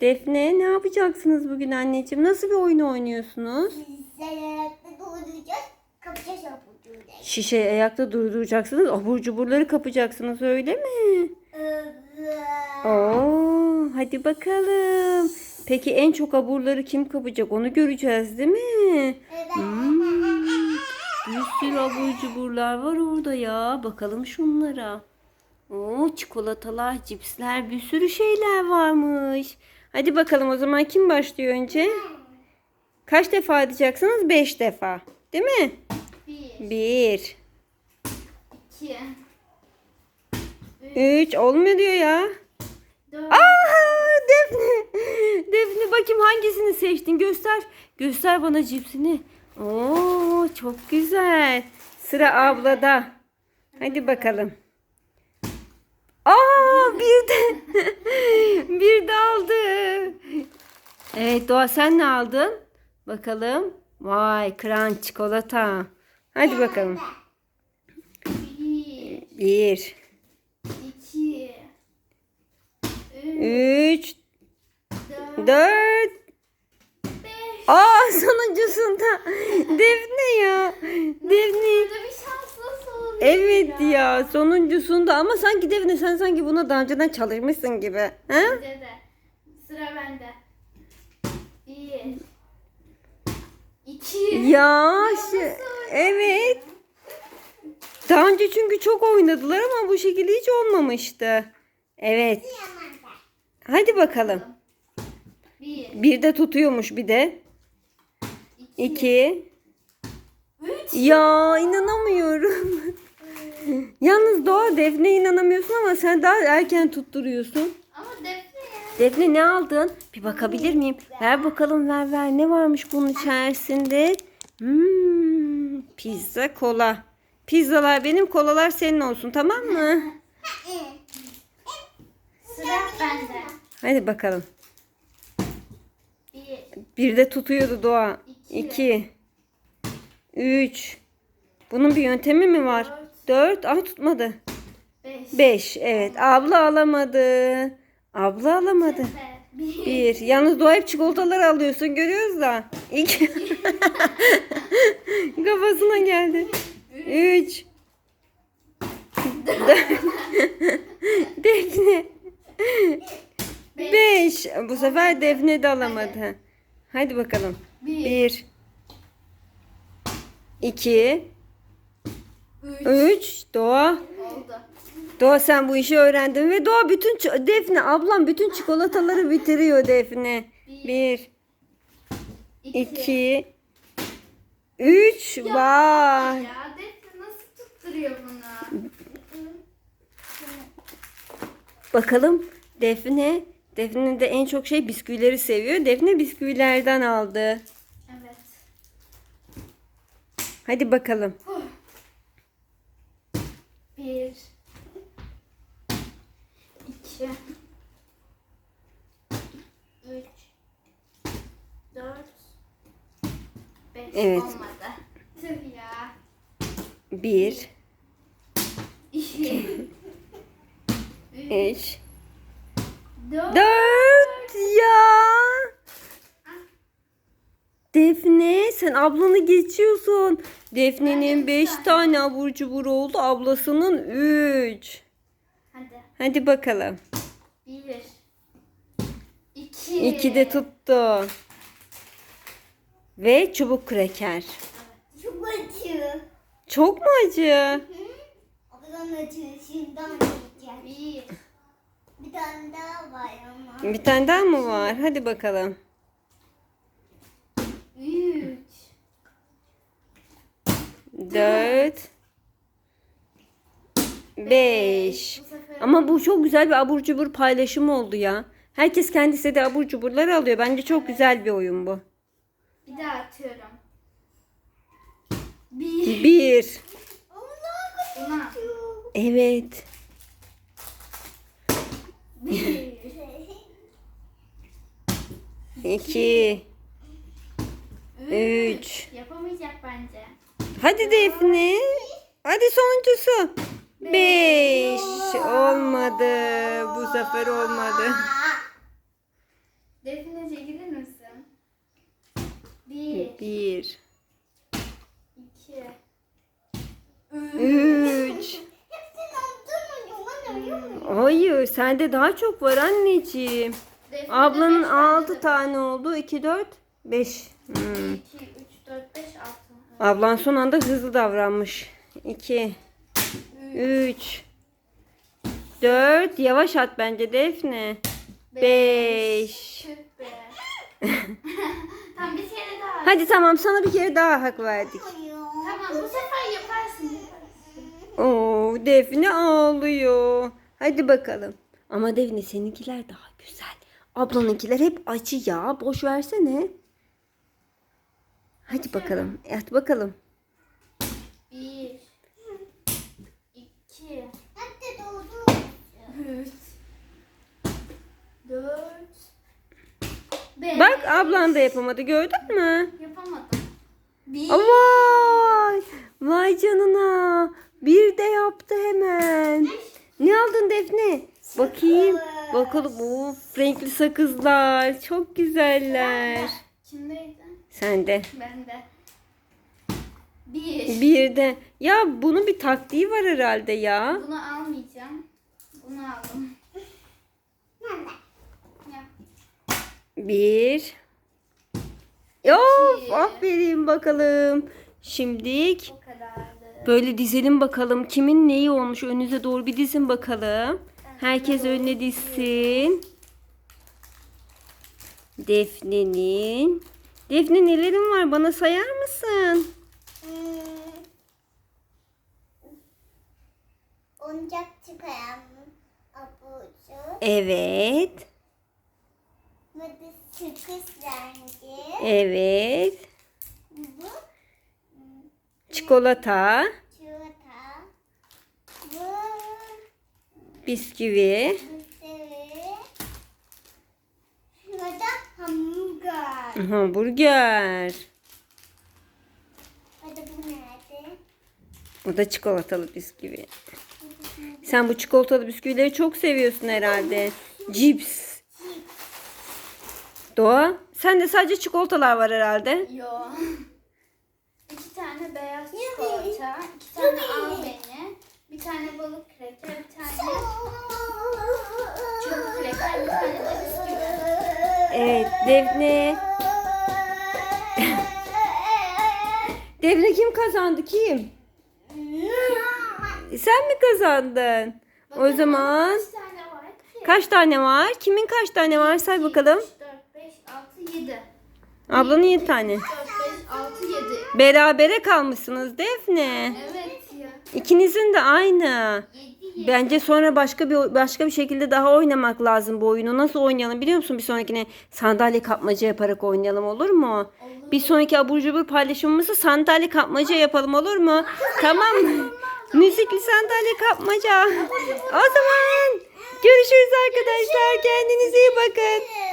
Defne ne yapacaksınız bugün anneciğim? Nasıl bir oyun oynuyorsunuz? Sen ayakta dolduracağız. Kapacağız yapacağız. Şişe ayakta durduracaksınız. Abur cuburları kapacaksınız öyle mi? Evet. Oo, hadi bakalım. Peki en çok aburları kim kapacak onu göreceğiz değil mi? Hmm, bir sürü abur cuburlar var orada ya. Bakalım şunlara. Oo, çikolatalar, cipsler, bir sürü şeyler varmış. Hadi bakalım o zaman kim başlıyor önce? Kaç defa atacaksınız? Beş defa. Değil mi? Bir, Bir. iki, Üç. Olmuyor diyor ya. dört, Aa, Defne. Defne bakayım hangisini seçtin? Göster. Göster bana cipsini. Oo, çok güzel. Sıra ablada. Hadi bakalım. Aa, bir de bir de aldı. Evet Doğa sen ne aldın? Bakalım. Vay, crunch çikolata. Hadi bakalım. bir, Bir, iki, üç, dört, dört, beş. Aa sonuncusunda Defne ya. Defne. Evet ya sonuncusunda ama sanki Defne sen sanki buna daha önceden çalışmışsın gibi. Ha? Bence de. Sıra bende. Bir, iki, Ya şey, evet. Daha önce çünkü çok oynadılar ama bu şekilde hiç olmamıştı. Evet. Hadi bakalım. bir, Bir de tutuyormuş bir de. iki, İki. üç. Ya inanamıyorum. Yalnız Doğa Defne inanamıyorsun ama sen daha erken tutturuyorsun. Ama defne ya. Defne ne aldın? Bir bakabilir miyim? Ver bakalım ver ver. Ne varmış bunun içerisinde? Hmm, pizza kola. Pizzalar benim kolalar senin olsun tamam mı? Sıra bende. Hadi bakalım. Bir, Bir de tutuyordu Doğa. İki. İki. Üç. Bunun bir yöntemi mi var? 4. Ay tutmadı. 5. 5. Evet. Abla alamadı. Abla alamadı. 1. Yalnız doğa hep çikolataları alıyorsun. Görüyoruz da. 2. Kafasına geldi. 3. Defne. 5. Bu sefer Defne de alamadı. Hadi bakalım. 1. 2 üç. Üç. Doğa. Oldu. Doğa sen bu işi öğrendin ve Doğa bütün Defne ablam bütün çikolataları bitiriyor Defne. Bir, İki. iki, üç. Vay. Ya defne nasıl tutturuyor bunu? Bakalım Defne. Defne de en çok şey bisküvileri seviyor. Defne bisküvilerden aldı. Evet. Hadi bakalım. 2 3 4 5 Evet. olmadı. Tüh ya. 1 2 3 4 ya. Defne sen ablanı geçiyorsun. Defne'nin 5 tane abur cubur oldu. Ablasının 3. Hadi. Bakalım. Bir. İki. İki de tuttu. Ve çubuk kreker. Çok acı. Çok mu acı? Ablam acı. Şimdi. Bir. Bir tane daha var ama. Bir tane daha mı var? Hadi bakalım. Üç. Dört. Beş. Sefer Ama bu çok güzel bir abur cubur paylaşımı oldu ya. Herkes kendisi de abur cuburları alıyor. Bence çok güzel bir oyun bu. bir daha atıyorum. Bir. Bir. Buna. Evet. Bir. İki. Üç. Yapamayacak bence. Hadi Defne. Hadi sonuncusu. Beş. Olmadı. Bu sefer olmadı. Defne çekilir misin? Bir, Bir. iki, Üç. Hayır sende daha çok var anneciğim. Defne'de Ablanın beş tane altı tane oldu. 2, 4, 5. Hmm. 2, 3, 4, 5, 6. Ablan son anda hızlı davranmış. 2, 3, 4. Yavaş at bence Defne. 5. Tüh be. tamam bir kere daha. Hadi tamam sana bir kere daha hak verdik. Tamam bu sefer yaparsın. yaparsın. Oo Defne ağlıyor. Hadi bakalım. Ama Defne seninkiler daha güzel. Ablanınkiler hep acı ya. Boş versene. Hadi bakalım. At bakalım. Bir, iki, Hadi doğdu. Üç, dört, beş. Bak ablan da yapamadı gördün mü? Yapamadım. Bir, Vay! Vay canına. Bir de yaptı hemen. Ne aldın Defne? Bakayım. Bakalım. Of renkli sakızlar. Çok güzeller. kimdeydi? Sende. Bende. Bir. Bir de. Ya bunun bir taktiği var herhalde ya. Bunu almayacağım. Aldım. Ya. Bir. Of aferin bakalım. Şimdilik böyle dizelim bakalım. Kimin neyi olmuş önünüze doğru bir dizin bakalım. Herkes önüne dizsin. Defne'nin. Defne nelerin var bana sayar mısın? Hmm. Oyuncak çıkaran abucu. Evet. Bu da sıkış rengi. Evet. Bu Çikolata, çikolata. Bu bisküvi, bisküvi. Bu da hamburger. hamburger. Bu nerede? O da çikolatalı bisküvi. Sen bu çikolatalı bisküvileri çok seviyorsun herhalde. Cips. Doğa, sen de sadece çikolatalar var herhalde. Yo. İki tane beyaz çikolata, iki tane al beni, bir tane balık kreker, bir tane çubuk kreker, bir tane de bisküvi. Evet, Defne. Defne kim kazandı kim? Sen mi kazandın? O zaman Kaç tane var ki? kaç tane var? Kimin kaç tane var? Say bakalım. 3, 4, 5, 6, 7. Ablanın 7 tane. 4, 5, 6, 7. Berabere kalmışsınız Defne. Evet ya. İkinizin de aynı. 7, 7. Bence sonra başka bir başka bir şekilde daha oynamak lazım bu oyunu. Nasıl oynayalım biliyor musun? Bir sonrakine sandalye kapmaca yaparak oynayalım olur mu? Bir sonraki abur cubur paylaşımımızı sandalye kapmaca yapalım olur mu? tamam mı? Müzikli sandalye kapmaca. O zaman görüşürüz arkadaşlar. Kendinize iyi bakın.